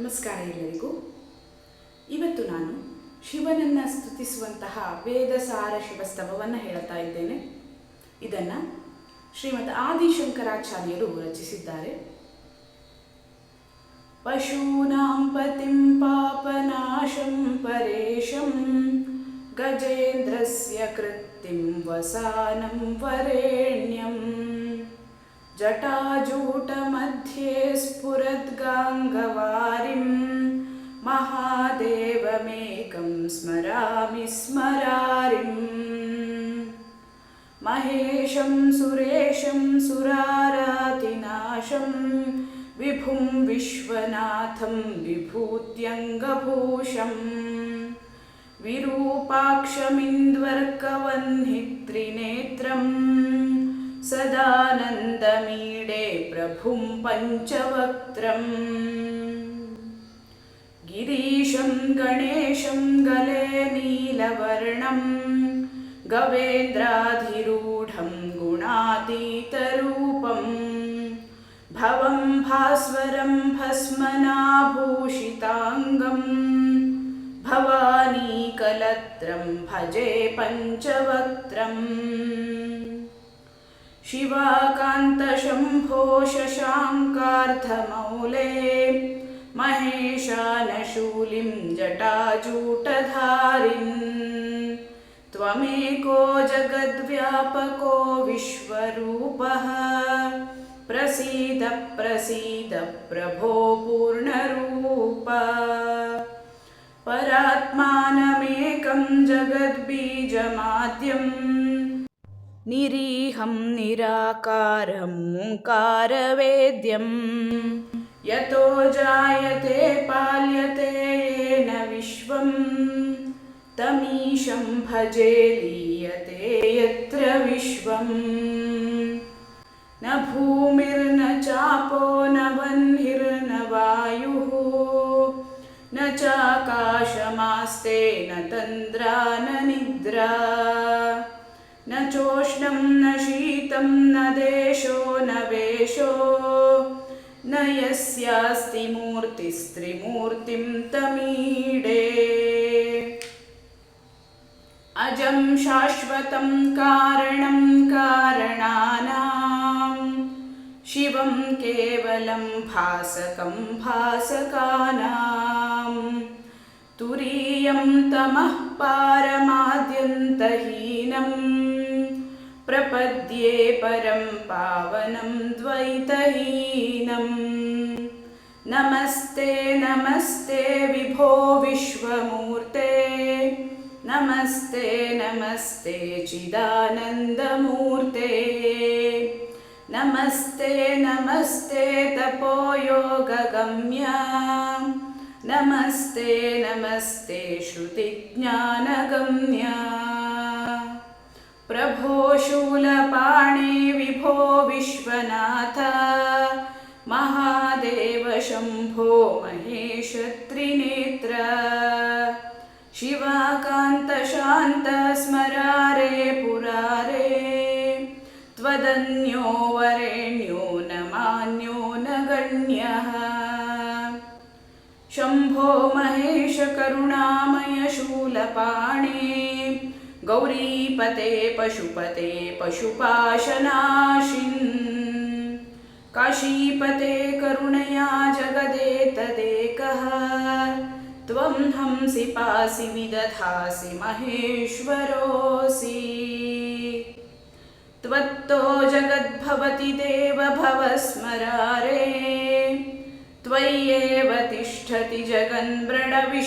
ನಮಸ್ಕಾರ ಎಲ್ಲರಿಗೂ. ಇವತ್ತು ನಾನು ಶಿವನನ್ನು ಸ್ತುತಿಸುವಂತಹ ವೇದಸಾರ ಶಿವಸ್ತವವನ್ನು ಹೇಳ್ತಾ ಇದ್ದೇನೆ. ಇದನ್ನು ಶ್ರೀಮದ್ ಆದಿಶಂಕರಾಚಾರ್ಯರು ರಚಿಸಿದ್ದಾರೆ. ಪಶೂನಾಂ ಪತಿಂ ಪಾಪನಾಶಂ ಪರೇಶಂ ಗಜೇಂದ್ರಸ್ಯ ಕೃತ್ತಿಂ ವಸಾನಂ ವರೇಣ್ಯಂ. जटाजूटमध्ये स्फुरद्गाङ्गवारिं महादेवमेकं स्मरामि स्मरारिम् महेशं सुरेशं सुरारातिनाशं विभुं विश्वनाथं विभूत्यङ्गभूषम् विरूपाक्षमिन्द्वर्कवह्नित्रिनेत्रम् सदानन्दमीडे प्रभुं पञ्चवक्त्रम्। गिरीशं गणेशं गले नीलवर्णं गवेन्द्राधिरूढं गुणातीतरूपं भवं भास्वरं भस्मनाभूषिताङ्गं भवानीकलत्रं भजे पञ्चवक्त्रम् शिवाकान्तशम्भो शशाङ्कार्धमौले महेशानशूलिं जटाजूटधारिन्। त्वमेको जगद्व्यापको विश्वरूपः प्रसीद प्रसीद प्रभो पूर्णरूप। परात्मानमेकं जगद्बीजमाद्यम् निरीहं निराकारमोङ्कारवेद्यं यतो जायते पाल्यते येन विश्वं तमीशं भजे लीयते यत्र विश्वम्। न भूमिर्न चापो न वह्निर्न वायुः न चाकाशमास्ते न तन्द्रा न निद्रा न चोष्णं न शीतं न देशो न वेशो। न यस्यास्ति मूर्तिस्त्रिमूर्तिं तमीडे। अजं शाश्वतं कारणं कारणानां। शिवं केवलं भासकं भासकानां तुरीयं तमः पारमाद्यन्तहीनम् प्रपद्ये परं पावनं द्वैतहीनम् नमस्ते नमस्ते विभो विश्वमूर्ते। नमस्ते नमस्ते चिदानन्दमूर्ते। नमस्ते नमस्ते तपोयोगगम्या नमस्ते नमस्ते श्रुतिज्ञानगम्या। प्रभो शूलपाणे विभो विश्वनाथ। महादेव शम्भो महेश त्रिनेत्र शिवाकान्तशान्त स्मरारे पुरारे। त्वदन्यो वरेण्यो न मान्यो न गण्यः शम्भो महेश करुणामय शूलपाणे। गौरीपते पशुपते पशुपाशनाशिन्। काशीपते करुणया जगदेतदेकः। त्वं हंसि पासि विदधासि महेश्वरोऽसि। त्वत्तो जगद्भवति देव भवस्मरारे त्वय्येव तिष्ठति जगन्मृडविश्वनाथ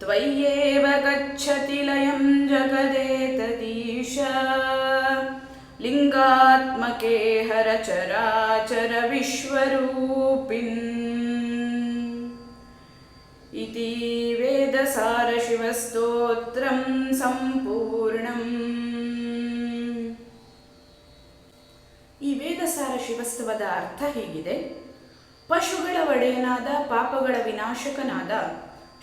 त्वय्येव गच्छति लयं जगदेतदीश लिङ्गात्मके हरचराचर विश्वरूपिन् इति वेदसारशिवस्तोत्रं सम्पूर्णम् ಈ ವೇದಸಾರ ಶಿವಸ್ತವದ ಅರ್ಥ ಹೀಗಿದೆ ಪಶುಗಳ ಒಡೆಯನಾದ, ಪಾಪಗಳ ವಿನಾಶಕನಾದ,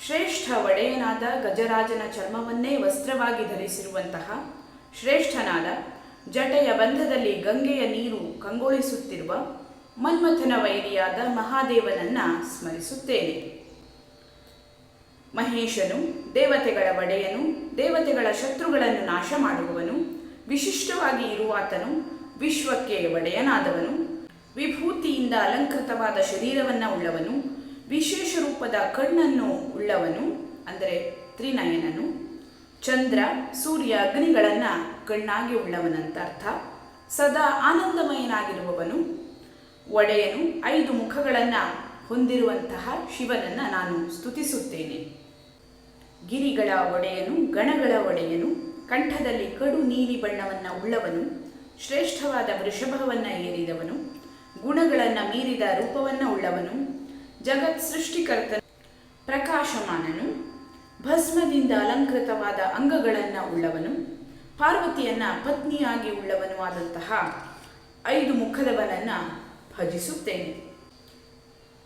ಶ್ರೇಷ್ಠ ಒಡೆಯನಾದ ಗಜರಾಜನ ಚರ್ಮವನ್ನೇ ವಸ್ತ್ರವಾಗಿ ಧರಿಸಿರುವಂತಹ ಶ್ರೇಷ್ಠನಾದ ಜಟೆಯ ಬಂಧದಲ್ಲಿ ಗಂಗೆಯ ನೀರು ಕಂಗೊಳಿಸುತ್ತಿರುವ ಮನ್ಮಥನ ವೈರಿಯಾದ ಮಹಾದೇವನನ್ನ ಸ್ಮರಿಸುತ್ತೇನೆ. ಮಹೇಶನು ದೇವತೆಗಳ ಒಡೆಯನು, ದೇವತೆಗಳ ಶತ್ರುಗಳನ್ನು ನಾಶ ಮಾಡುವವನು ವಿಶಿಷ್ಟವಾಗಿ ಇರುವಾತನು, ವಿಶ್ವಕ್ಕೆ ಒಡೆಯನಾದವನು. ವಿಭೂತಿಯಿಂದ ಅಲಂಕೃತವಾದ ಶರೀರವನ್ನು ಉಳ್ಳವನು, ವಿಶೇಷ ರೂಪದ ಕಣ್ಣನ್ನು ಉಳ್ಳವನು, ಅಂದರೆ ತ್ರಿನಯನನು, ಚಂದ್ರ, ಸೂರ್ಯ, ಅಗ್ನಿಗಳನ್ನು ಕಣ್ಣಾಗಿ ಉಳ್ಳವನಂತ ಅರ್ಥ. ಸದಾ ಆನಂದಮಯನಾಗಿರುವವನು, ಒಡೆಯನು ಐದು ಮುಖಗಳನ್ನು ಹೊಂದಿರುವಂತಹ ಶಿವನನ್ನು ನಾನು ಸ್ತುತಿಸುತ್ತೇನೆ. ಗಿರಿಗಳ ಒಡೆಯನು, ಗಣಗಳ ಒಡೆಯನು, ಕಂಠದಲ್ಲಿ ಕಡು ನೀಲಿ ಬಣ್ಣವನ್ನು ಉಳ್ಳವನು, ಶ್ರೇಷ್ಠವಾದ ವೃಷಭವನ್ನು ಏರಿದವನು ಗುಣಗಳನ್ನು ಮೀರಿದ ರೂಪವನ್ನು ಉಳ್ಳವನು. ಜಗತ್ ಸೃಷ್ಟಿಕರ್ತನು, ಪ್ರಕಾಶಮಾನನು. ಭಸ್ಮದಿಂದ ಅಲಂಕೃತವಾದ ಅಂಗಗಳನ್ನು ಉಳ್ಳವನು. ಪಾರ್ವತಿಯನ್ನ ಪತ್ನಿಯಾಗಿ ಉಳ್ಳವನು ಆದಂತಹ ಐದು ಮುಖದವನನ್ನು ಭಜಿಸುತ್ತೇನೆ.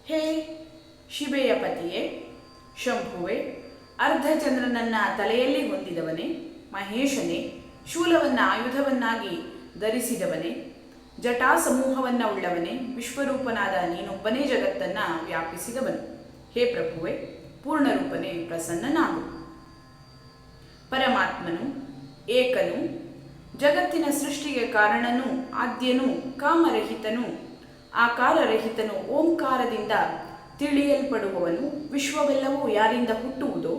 ಹೇ ಶಿಬೆಯ ಪತಿಯೇ, ಶಂಭುವೆ, ಅರ್ಧಚಂದ್ರನನ್ನ ತಲೆಯಲ್ಲಿ ಹೊಂದಿದವನೇ, ಮಹೇಶನೇ, ಶೂಲವನ್ನ ಆಯುಧವನ್ನಾಗಿ ಧರಿಸಿದವನೇ ಜಟಾ ಸಮೂಹವನ್ನ ಉಳ್ಳವನೇ ವಿಶ್ವರೂಪನಾದ ನೀನೊಬ್ಬನೇ ಜಗತ್ತನ್ನ ವ್ಯಾಪಿಸಿದವನು. ಹೇ ಪ್ರಭುವೆ, ಪೂರ್ಣರೂಪನೇ ಪ್ರಸನ್ನನಾಗು. ಪರಮಾತ್ಮನು, ಏಕನು, ಜಗತ್ತಿನ ಸೃಷ್ಟಿಗೆ ಕಾರಣನು, ಆದ್ಯನು, ಕಾಮರಹಿತನು, ಆಕಾರರಹಿತನು, ಓಂಕಾರದಿಂದ ತಿಳಿಯಲ್ಪಡುವವನು, ವಿಶ್ವವೆಲ್ಲವೂ ಯಾರಿಂದ ಹುಟ್ಟುವುದೋ,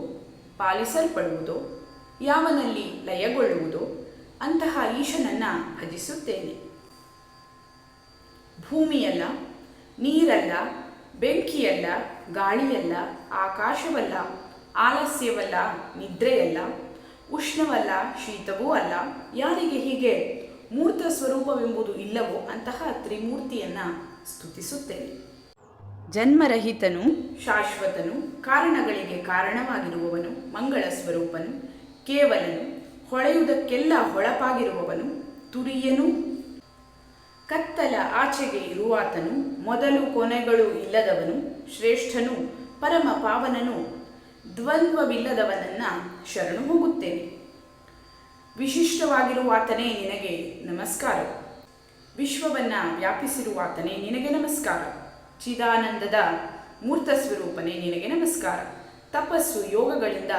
ಪಾಲಿಸಲ್ಪಡುವುದೋ, ಯಾವನಲ್ಲಿ ಲಯಗೊಳ್ಳುವುದೋ, ಅಂತಹ ಈಶನನ್ನ ಭಜಿಸುತ್ತೇನೆ. ಭೂಮಿಯಲ್ಲ, ನೀರಲ್ಲ, ಬೆಂಕಿಯಲ್ಲ, ಗಾಳಿಯಲ್ಲ, ಆಕಾಶವಲ್ಲ, ಆಲಸ್ಯವಲ್ಲ, ನಿದ್ರೆಯಲ್ಲ, ಉಷ್ಣವಲ್ಲ, ಶೀತವೂ ಅಲ್ಲ. ಯಾರಿಗೆ ಹೀಗೆ ಮೂರ್ತ ಸ್ವರೂಪವೆಂಬುದು ಇಲ್ಲವೋ ಅಂತಹ ತ್ರಿಮೂರ್ತಿಯನ್ನ ಸ್ತುತಿಸುತ್ತೇನೆ. ಜನ್ಮರಹಿತನು, ಶಾಶ್ವತನು, ಕಾರಣಗಳಿಗೆ ಕಾರಣವಾಗಿರುವವನು, ಮಂಗಳ ಸ್ವರೂಪನು, ಕೇವಲನು, ಹೊಳೆಯುವುದಕ್ಕೆಲ್ಲ ಹೊಳಪಾಗಿರುವವನು, ತುರಿಯನು ಕತ್ತಲ ಆಚೆಗೆ ಇರುವಾತನು, ಮೊದಲು ಕೊನೆಗಳು ಇಲ್ಲದವನು, ಶ್ರೇಷ್ಠನು, ಪರಮ ಪಾವನನು, ದ್ವಂದ್ವವಿಲ್ಲದವನನ್ನ ಶರಣು ಹೋಗುತ್ತೇನೆ. ವಿಶಿಷ್ಟವಾಗಿರುವಾತನೇ ನಿನಗೆ ನಮಸ್ಕಾರ. ವಿಶ್ವವನ್ನ ವ್ಯಾಪಿಸಿರುವಾತನೇ ನಿನಗೆ ನಮಸ್ಕಾರ. ಚಿದಾನಂದದ ಮೂರ್ತ ಸ್ವರೂಪನೇ ನಿನಗೆ ನಮಸ್ಕಾರ. ತಪಸ್ಸು ಯೋಗಗಳಿಂದ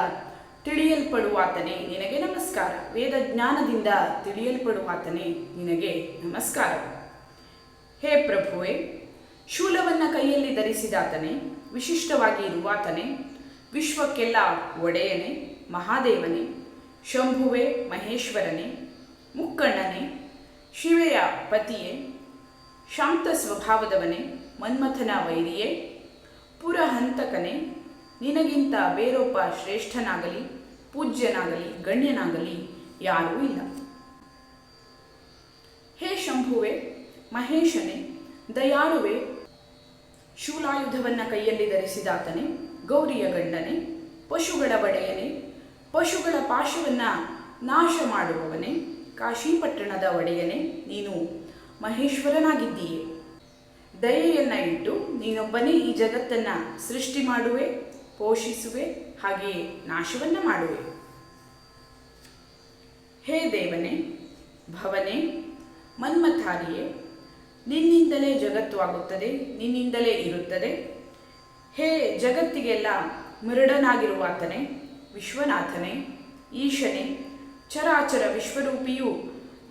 ತಿಳಿಯಲ್ಪಡುವಾತನೇ ನಿನಗೆ ನಮಸ್ಕಾರ. ವೇದ ಜ್ಞಾನದಿಂದ ತಿಳಿಯಲ್ಪಡುವಾತನೇ ನಿನಗೆ ನಮಸ್ಕಾರ. ಹೇ ಪ್ರಭುವೆ, ಶೂಲವನ್ನ ಕೈಯಲ್ಲಿ ಧರಿಸಿದಾತನೇ, ವಿಶಿಷ್ಟವಾಗಿ ಇರುವಾತನೇ, ವಿಶ್ವಕ್ಕೆಲ್ಲ ಒಡೆಯನೇ, ಮಹಾದೇವನೇ, ಶಂಭುವೆ, ಮಹೇಶ್ವರನೇ, ಮುಕ್ಕಣ್ಣನೇ, ಶಿವೆಯ ಪತಿಯೇ, ಶಾಂತ ಸ್ವಭಾವದವನೇ, ಮನ್ಮಥನ ವೈರಿಯೇ, ಪುರಹಂತಕನೇ, ನಿನಗಿಂತ ಬೇರೊಬ್ಬ ಶ್ರೇಷ್ಠನಾಗಲಿ, ಪೂಜ್ಯನಾಗಲಿ, ಗಣ್ಯನಾಗಲಿ ಯಾರೂ ಇಲ್ಲ. ಹೇ ಶಂಭುವೆ ಮಹೇಶನೇ, ದಯಾಳುವೆ, ಶೂಲಾಯುಧವನ್ನು ಕೈಯಲ್ಲಿ ಧರಿಸಿದಾತನೇ, ಗೌರಿಯ ಗಂಡನೇ, ಪಶುಗಳ ಒಡೆಯನೇ, ಪಶುಗಳ ಪಾಶವನ್ನು ನಾಶ ಮಾಡುವವನೇ, ಕಾಶಿಪಟ್ಟಣದ ಒಡೆಯನೆ, ನೀನು ಮಹೇಶ್ವರನಾಗಿದ್ದೀಯೆ. ದಯೆಯನ್ನ ಇಟ್ಟು ನೀನೊಬ್ಬನೇ ಈ ಜಗತ್ತನ್ನ ಸೃಷ್ಟಿ ಮಾಡುವೆ, ಪೋಷಿಸುವೆ, ಹಾಗೆಯೇ ನಾಶವನ್ನ ಮಾಡುವೆ. ಹೇ ದೇವನೇ, ಭವನೇ, ಮನ್ಮಥಾರಿಯೇ ನಿನ್ನಿಂದಲೇ ಜಗತ್ತು ಆಗುತ್ತದೆ, ನಿನ್ನಿಂದಲೇ ಇರುತ್ತದೆ. ಹೇ ಜಗತ್ತಿಗೆಲ್ಲ ಮುರುಡನಾಗಿರುವಾತನೇ ವಿಶ್ವನಾಥನೇ, ಈಶನೇ, ಚರಾಚರ ವಿಶ್ವರೂಪಿಯೂ,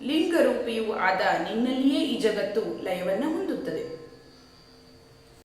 ಲಿಂಗರೂಪಿಯೂ ಆದ ನಿನ್ನಲ್ಲಿಯೇ ಈ ಜಗತ್ತು ಲಯವನ್ನು ಹೊಂದುತ್ತದೆ.